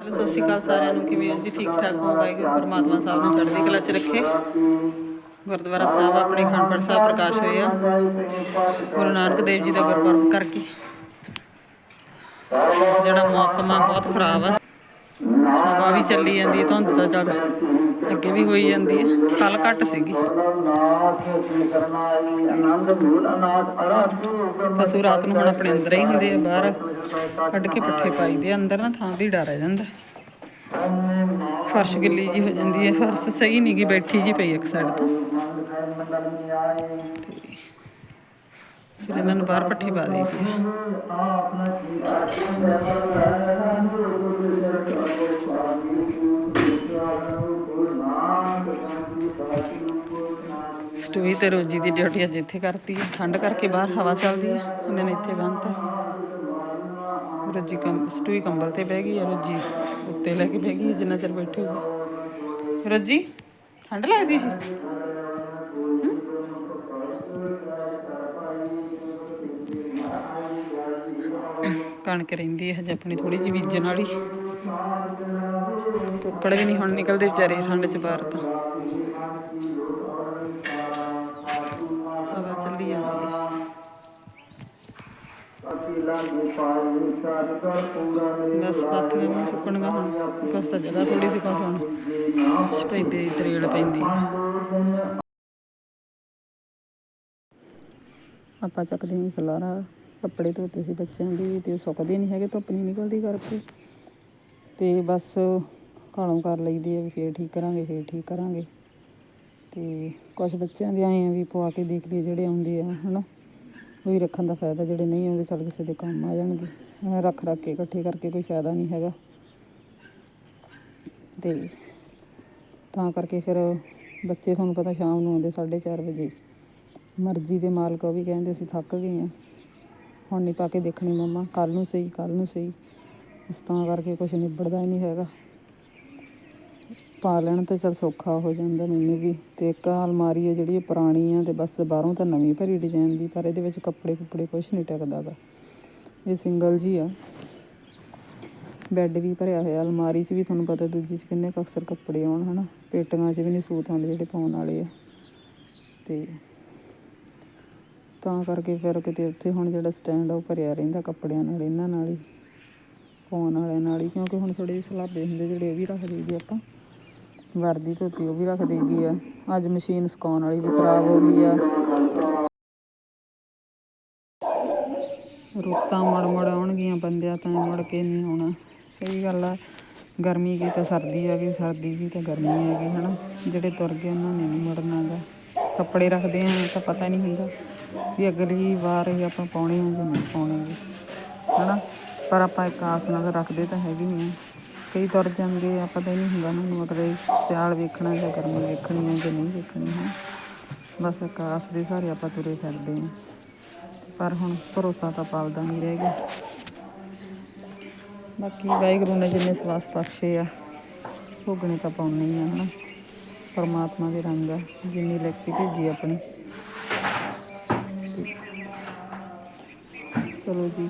Hello, ਸਤਿ ਸ਼੍ਰੀ ਅਕਾਲ ਸਾਰਿਆਂ ਨੂੰ, ਕਿਵੇਂ ਹੋ ਜੀ? ਠੀਕ ਠਾਕ ਹੋ? ਵਾਹਿਗੁਰੂ, ਪਰਮਾਤਮਾ ਸਾਹਿਬ ਨੂੰ ਚੜ੍ਹਦੀ ਕਲਾ 'ਚ ਰੱਖੇ। ਗੁਰਦੁਆਰਾ ਸਾਹਿਬ, ਆਪਣੇ ਖੰਡਪੜ ਸਾਹਿਬ ਪ੍ਰਕਾਸ਼ ਹੋਏ ਆ। ਗੁਰੂ ਨਾਨਕ ਦੇਵ ਜੀ ਦਾ ਗੁਰਪੁਰਬ ਕਰਕੇ। ਜਿਹੜਾ ਮੌਸਮ ਆ, ਬਹੁਤ ਖਰਾਬ ਆ। ਹਵਾ ਵੀ ਚੱਲੀ ਜਾਂਦੀ ਧੁੰਦ ਤਾਂ ਚੱਲ ਅੱਗੇ ਵੀ ਹੋਈ ਜਾਂਦੀ ਹੈ। ਕੱਲ ਘੱਟ ਸੀਗੀ। ਪਸ਼ੂ ਰਾਤ ਨੂੰ ਹੁਣ ਆਪਣੇ ਅੰਦਰ ਹੀ ਹੁੰਦੇ ਆ, ਬਾਹਰ ਕੱਢ ਕੇ ਪੱਠੇ ਪਾਈਦੇ ਅੰਦਰ ਨਾ ਥਾਂ ਵੀ ਡਰ ਆ ਜਾਂਦਾ। ਫਰਸ਼ ਗਿੱਲੀ ਜੀ ਹੋ ਜਾਂਦੀ ਹੈ, ਫਰਸ਼ ਸਹੀ ਨਹੀਂ ਗੀ, ਬੈਠੀ ਜੀ ਪਈ ਇੱਕ ਸਾਈਡ ਤੋਂ। ਫਿਰ ਇਹਨਾਂ ਨੂੰ ਬਾਹਰ ਪੱਠੇ ਪਾ ਦੇਈਦੀ ਆ। ਸਟੂਈ ਤੇ ਰੋਜੀ ਦੀ ਡਿਊਟੀ ਅੱਜ ਇੱਥੇ ਕਰਤੀ ਹੈ। ਠੰਡ ਕਰਕੇ ਬਾਹਰ ਹਵਾ ਚੱਲਦੀ ਹੈ। ਇਹਨਾਂ ਨੇ ਇੱਥੇ ਬੰਨਤਾ ਰੋਜੀ ਕੰਮ ਸਟੂਈ ਕੰਬਲ ਤੇ ਬਹਿ ਗਈ ਹੈ। ਰੋਜੀ ਉੱਤੇ ਲੈ ਕੇ ਬਹਿ ਗਈ ਜਿੰਨਾ ਚਿਰ ਬੈਠੂਗੀ ਰੋਜੀ, ਠੰਡ ਲੱਗਦੀ ਸੀ? ਕਣਕ ਰਹਿੰਦੀ ਹੈ। ਹਜੇ ਆਪਣੀ ਥੋੜੀ ਜਿਹੀ ਬੀਜਣ ਵਾਲੀ। ਕੁੱਕੜ ਵੀ ਨਹੀਂ ਹੁਣ ਨਿਕਲਦੇ ਵਿਚਾਰੇ, ਠੰਡ ਚ ਬਾਹਰ ਤਾਂ। ਹਵਾ ਚੱਲੀ ਜਾਂਦੀ ਹੈ। ਬਸ ਪਾਥੀਆਂ ਵੀ ਸੁੱਕਣਗਾ ਹੁਣ। ਕੁਛ ਤਾਂ ਜਗ੍ਹਾ ਥੋੜੀ ਸੀ ਕੁਛ ਹੁਣ। ਸਪੈਦੇ ਤਰੇੜ ਪੈਂਦੀ ਆਪਾਂ ਚੱਕਦੇ ਨਹੀਂ ਖਲਾਰਾ। ਕੱਪੜੇ ਧੋਤੇ ਸੀ ਬੱਚਿਆਂ ਦੇ ਤੇ ਉਹ ਸੁੱਕਦੇ ਨਹੀਂ ਹੈਗੇ, ਧੁੱਪ ਨਹੀਂ ਨਿਕਲਦੀ ਕਰਕੇ। ਤੇ ਬਸ ਕਾਲੋਂ ਕਰ ਲਈਦੀ ਆ ਵੀ ਫੇਰ ਠੀਕ ਕਰਾਂਗੇ, ਫੇਰ ਠੀਕ ਕਰਾਂਗੇ। ਤੇ ਕੁਝ ਬੱਚਿਆਂ ਦੇ ਆਏ ਆ ਵੀ ਪਵਾ ਕੇ ਦੇਖ ਲਈਏ ਜਿਹੜੇ ਆਉਂਦੇ ਆ, ਹਨਾ। ਉਹ ਵੀ ਰੱਖਣ ਦਾ ਫਾਇਦਾ, ਜਿਹੜੇ ਨਹੀਂ ਆਉਂਦੇ, ਚੱਲ ਕਿਸੇ ਦੇ ਕੰਮ ਆ ਜਾਣਗੇ। ਰੱਖ ਰੱਖ ਕੇ ਇਕੱਠੇ ਕਰਕੇ ਕੋਈ ਫਾਇਦਾ ਨਹੀਂ ਹੈਗਾ। ਤੇ ਤਾਂ ਕਰਕੇ ਫਿਰ ਬੱਚੇ ਤੁਹਾਨੂੰ ਪਤਾ ਸ਼ਾਮ ਨੂੰ ਆਉਂਦੇ 4:30 ਵਜੇ। ਮਰਜ਼ੀ ਦੇ ਮਾਲਕ ਉਹ ਵੀ ਕਹਿੰਦੇ ਸੀ ਥੱਕ ਗਏ ਆ। ਹੁਣ ਨਹੀਂ ਪਾ ਕੇ ਦੇਖਣੀ ਮੰਮਾ ਕੱਲ ਨੂੰ ਸਹੀ ਕੱਲ ਨੂੰ ਸਹੀ। ਇਸ ਤਾਂ ਕਰਕੇ ਕੁਝ ਨਿਬੜਦਾ ਹੀ ਨਹੀਂ ਹੈਗਾ। ਪਾ ਲੈਣ ਤਾਂ ਚਲ ਸੌਖਾ ਹੋ ਜਾਂਦਾ ਮੈਨੂੰ ਵੀ। ਤੇ ਇੱਕ ਅਲਮਾਰੀ ਹੈ ਜਿਹੜੀ ਇਹ ਪੁਰਾਣੀ ਆ ਤੇ ਬਸ ਬਾਹਰੋਂ ਤਾਂ ਨਵੀਂ ਭਰੀ ਡਿਜ਼ਾਈਨ ਦੀ, ਪਰ ਇਹਦੇ ਵਿੱਚ ਕੱਪੜੇ ਕੁੱਪੜੇ ਕੁਝ ਨਹੀਂ ਟਿਕਦਾ ਗਾ। ਇਹ ਸਿੰਗਲ ਜੀ ਆ। ਬੈੱਡ ਵੀ ਭਰਿਆ ਹੋਇਆ, ਅਲਮਾਰੀ 'ਚ ਵੀ ਤੁਹਾਨੂੰ ਪਤਾ ਦੂਜੀ 'ਚ ਕਿੰਨੇ ਕੁ ਅਕਸਰ ਕੱਪੜੇ ਆਉਣ, ਹਨਾ? ਪੇਟੀਆਂ 'ਚ ਵੀ ਨਹੀਂ ਸੂਤ ਆਉਂਦੇ ਜਿਹੜੇ ਪਾਉਣ ਵਾਲੇ ਆ। ਤੇ ਤਾਂ ਕਰਕੇ ਫਿਰ ਕਿਤੇ ਉੱਥੇ ਹੁਣ ਜਿਹੜਾ ਸਟੈਂਡ ਆ ਉਹ ਭਰਿਆ ਰਹਿੰਦਾ ਕੱਪੜਿਆਂ ਨਾਲ, ਇਹਨਾਂ ਨਾਲ ਹੀ, ਪਾਉਣ ਵਾਲਿਆਂ ਨਾਲ ਹੀ। ਕਿਉਂਕਿ ਹੁਣ ਥੋੜੇ ਸਲਾਬੇ ਹੁੰਦੇ ਜਿਹੜੇ ਉਹ ਵੀ ਰੱਖ ਦਈਦੇ ਆਪਾਂ। ਵਰਦੀ ਧੋਤੀ, ਉਹ ਵੀ ਰੱਖ ਦਈਦੀ ਆ। ਅੱਜ ਮਸ਼ੀਨ ਸੁਕਾਉਣ ਵਾਲੀ ਵੀ ਖਰਾਬ ਹੋ ਗਈ ਆ। ਰੁੱਤਾਂ ਮੜ ਮੜ ਆਉਣਗੀਆਂ ਬੰਦਿਆਂ ਤਾਂ ਮੁੜ ਕੇ ਨਹੀਂ ਆਉਣਾ। ਸਹੀ ਗੱਲ ਆ। ਗਰਮੀ ਕੀ ਤਾਂ ਸਰਦੀ ਆ ਗਈ, ਸਰਦੀ ਕੀ ਤਾਂ ਗਰਮੀ ਆ ਗਈ, ਹਨਾ? ਜਿਹੜੇ ਤੁਰ ਗਏ, ਉਹਨਾਂ ਨੇ ਨਹੀਂ ਮੁੜਨਾ ਗਾ। ਕੱਪੜੇ ਰੱਖਦੇ ਆ, ਤਾਂ ਪਤਾ ਨਹੀਂ ਹੁੰਦਾ ਵੀ ਅਗਲੀ ਵਾਰ ਇਹ ਆਪਾਂ ਪਾਉਣੇ ਆ ਜਾਂ ਨਹੀਂ ਪਾਉਣੇ ਗੇ, ਹਨਾ? ਪਰ ਆਪਾਂ ਇੱਕ ਆਸ ਨਾਲ ਰੱਖਦੇ ਤਾਂ ਹੈਗੇ ਹੀ ਕਈ ਤੁਰ ਜਾਂਦੇ ਆ ਪਤਾ ਨਹੀਂ ਹੁੰਦਾ ਉਹਨਾਂ ਨੂੰ ਅਗਲੇ ਸਿਆਲ ਵੇਖਣਾ ਜਾਂ ਗਰਮੀ ਵੇਖਣੀ ਹੈ ਜਾਂ ਨਹੀਂ ਵੇਖਣੀ ਹੈ। ਬਸ ਆਕਾਸ ਦੇ ਸਹਾਰੇ ਆਪਾਂ ਤੁਰੇ ਫਿਰਦੇ ਹਾਂ ਪਰ ਹੁਣ ਭਰੋਸਾ ਤਾਂ ਪਾਲਦਾ ਨਹੀਂ ਰਹਿ ਗਿਆ। ਬਾਕੀ ਵਾਹਿਗੁਰੂ ਨੇ ਜਿੰਨੇ ਸਵਾਸ ਬਖਸ਼ੇ ਆ, ਭੋਗਣੇ ਤਾਂ ਪਾਉਣੇ ਹੀ ਆ, ਹਨਾ। ਪਰਮਾਤਮਾ ਦੇ ਰੰਗ ਆ, ਜਿੰਨੀ ਲਿਖਤੀ ਭੇਜੀ ਆਪਣੀ। ਚਲੋ ਜੀ।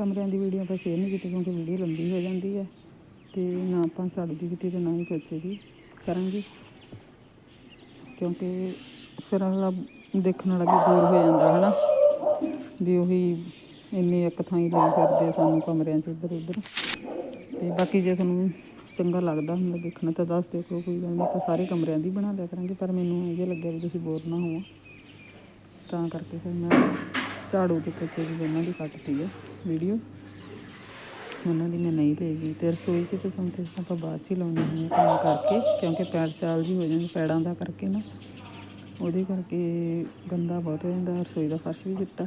ਕਮਰਿਆਂ ਦੀ ਵੀਡੀਓ ਆਪਾਂ ਸ਼ੇਅਰ ਨਹੀਂ ਕੀਤੀ ਕਿਉਂਕਿ ਵੀਡੀਓ ਲੰਬੀ ਹੋ ਜਾਂਦੀ ਹੈ ਤੇ ਨਾ ਆਪਾਂ ਝਾੜੂ ਦੀ ਕੀਤੀ ਤੇ ਨਾ ਹੀ ਪੋਚੇ ਦੀ ਕਰਾਂਗੇ। ਕਿਉਂਕਿ ਫਿਰ ਅਗਲਾ ਦੇਖਣ ਵਾਲਾ ਵੀ ਬੋਰ ਹੋ ਜਾਂਦਾ ਹੈ ਨਾ ਵੀ ਉਹੀ ਇੰਨੇ ਇੱਕ ਥਾਂ ਹੀ ਲਈ ਫਿਰਦੇ ਆ ਸਾਨੂੰ ਕਮਰਿਆਂ 'ਚ ਇੱਧਰ ਉੱਧਰ। ਤੇ ਬਾਕੀ ਜੇ ਤੁਹਾਨੂੰ ਚੰਗਾ ਲੱਗਦਾ ਹੁੰਦਾ ਦੇਖਣਾ ਤਾਂ ਦੱਸ ਦਿਓ, ਕੋਈ ਗੱਲ ਨਹੀਂ, ਆਪਾਂ ਸਾਰੇ ਕਮਰਿਆਂ ਦੀ ਬਣਾ ਲਿਆ ਕਰਾਂਗੇ। ਪਰ ਮੈਨੂੰ ਇਹ ਲੱਗਿਆ ਵੀ ਤੁਸੀਂ ਬੋਰ ਨਾ ਹੋਵੋ। ਤਾਂ ਕਰਕੇ ਫਿਰ ਮੈਂ ਝਾੜੂ ਤੇ ਪੋਚੇ ਦੀ ਦੋਨਾਂ ਦੀ ਕੱਟਤੀ ਹੈ ਵੀਡੀਓ ਉਹਨਾਂ ਦੀ ਮੈਂ ਨਹੀਂ ਲਏਗੀ ਤੇ ਰਸੋਈ 'ਚ ਤੇ ਸੰਤੇ ਆਪਾਂ ਬਾਅਦ 'ਚ ਹੀ ਲਾਉਣੀ ਹੁੰਦੀ ਹੈ ਤਾਂ ਕਰਕੇ, ਕਿਉਂਕਿ ਪੈਰ ਚਾਲ ਜੀ ਹੋ ਜਾਂਦੀ, ਪੈੜਾਂ ਦਾ ਕਰਕੇ ਨਾ। ਉਹਦੇ ਕਰਕੇ ਗੰਦਾ ਬਹੁਤ ਹੋ ਜਾਂਦਾ, ਰਸੋਈ ਦਾ ਫਰਸ਼ ਵੀ ਚਿੱਟਾ।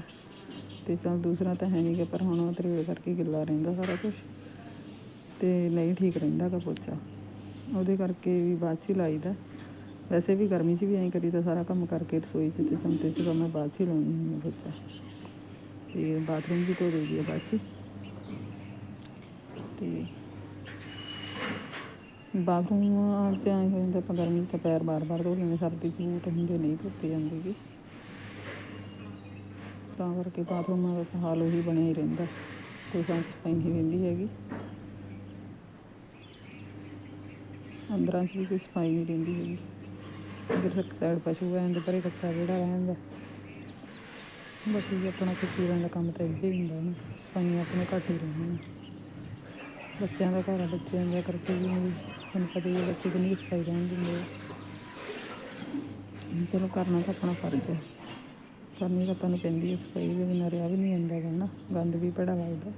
ਤੇ ਚਲ ਦੂਸਰਾ ਤਾਂ ਹੈ ਨਹੀਂ ਕਿ ਪਰ ਹੁਣ ਉਹ ਤਰੇੜ ਕਰਕੇ ਗਿੱਲਾ ਰਹਿੰਦਾ ਸਾਰਾ ਕੁਝ ਤੇ ਨਹੀਂ ਠੀਕ ਰਹਿੰਦਾ ਗਾ ਪੋਚਾ। ਉਹਦੇ ਕਰਕੇ ਵੀ ਬਾਅਦ 'ਚ ਹੀ ਲਾਈਦਾ। ਵੈਸੇ ਵੀ ਗਰਮੀ 'ਚ ਵੀ ਐਂ ਕਰੀਦਾ ਸਾਰਾ ਕੰਮ ਕਰਕੇ ਰਸੋਈ 'ਚ ਤੇ ਚਮਚੇ 'ਚ ਤਾਂ ਮੈਂ ਬਾਅਦ 'ਚ ਹੀ ਲਾਉਣੀ ਹੁੰਦੀ ਹਾਂ ਪੋਚਾ। ਤੇ ਬਾਥਰੂਮ ਵੀ ਧੋ ਦੇਈਦੀ ਬਾਅਦ 'ਚ। ਤੇ ਬਾਥਰੂਮ ਚ ਆਏ ਹੋ ਜਾਂਦਾ ਆਪਾਂ ਗਰਮੀ 'ਚ ਤਾਂ ਪੈਰ ਬਾਰ-ਬਾਰ ਧੋ ਲੈਂਦੇ ਸਰਦੀ 'ਚ ਬੂਟ ਹੁੰਦੇ ਨਹੀਂ ਧੋਤੇ ਜਾਂਦੇ ਗੇ। ਤਾਂ ਕਰਕੇ ਬਾਥਰੂਮਾਂ ਦਾ ਹਾਲ ਉਹੀ ਬਣਿਆ ਹੀ ਰਹਿੰਦਾ, ਕੋਈ ਸਾਫ਼ ਸਫ਼ਾਈ ਨਹੀਂ ਰਹਿੰਦੀ ਹੈਗੀ। ਅੰਦਰਾਂ 'ਚ ਵੀ ਕੋਈ ਸਫ਼ਾਈ ਨਹੀਂ ਰਹਿੰਦੀ ਹੈਗੀ। ਇੱਧਰ ਇੱਕ ਸਾਈਡ ਪਸ਼ੂ ਹੈ ਅੰਦਰ ਪਰੇ ਕੱਚਾ ਜਿਹੜਾ ਰਹਿੰਦਾ। ਬਾਕੀ ਆਪਣਾ ਕੁੱਤੀਆਂ ਦਾ ਕੰਮ ਤਾਂ ਇੱਥੇ ਹੀ ਹੁੰਦਾ ਨਾ ਸਫਾਈਆਂ ਆਪਣੇ ਘੱਟ ਹੀ ਰਹਿੰਦੀਆਂ ਬੱਚਿਆਂ ਦਾ ਘਰ ਆ, ਬੱਚਿਆਂ ਦਾ ਕਰਕੇ ਵੀ ਵੀ ਤੁਹਾਨੂੰ ਪਤਾ ਹੀ ਹੈ ਬੱਚੇ ਕਿੰਨੀ ਕੁ ਸਫ਼ਾਈ ਰਹਿਣ ਦਿੰਦੇ ਆ। ਚਲੋ ਕਰਨਾ ਤਾਂ ਆਪਣਾ ਫਰਜ਼ ਹੈ ਕਰਨੀ ਤਾਂ ਆਪਾਂ ਨੂੰ ਪੈਂਦੀ ਹੈ ਸਫ਼ਾਈ ਦੇ ਬਿਨਾਂ ਰਿਹਾ ਵੀ ਨਹੀਂ ਜਾਂਦਾ ਗਾ ਨਾ ਗੰਦ ਵੀ ਬੜਾ ਲੱਗਦਾ।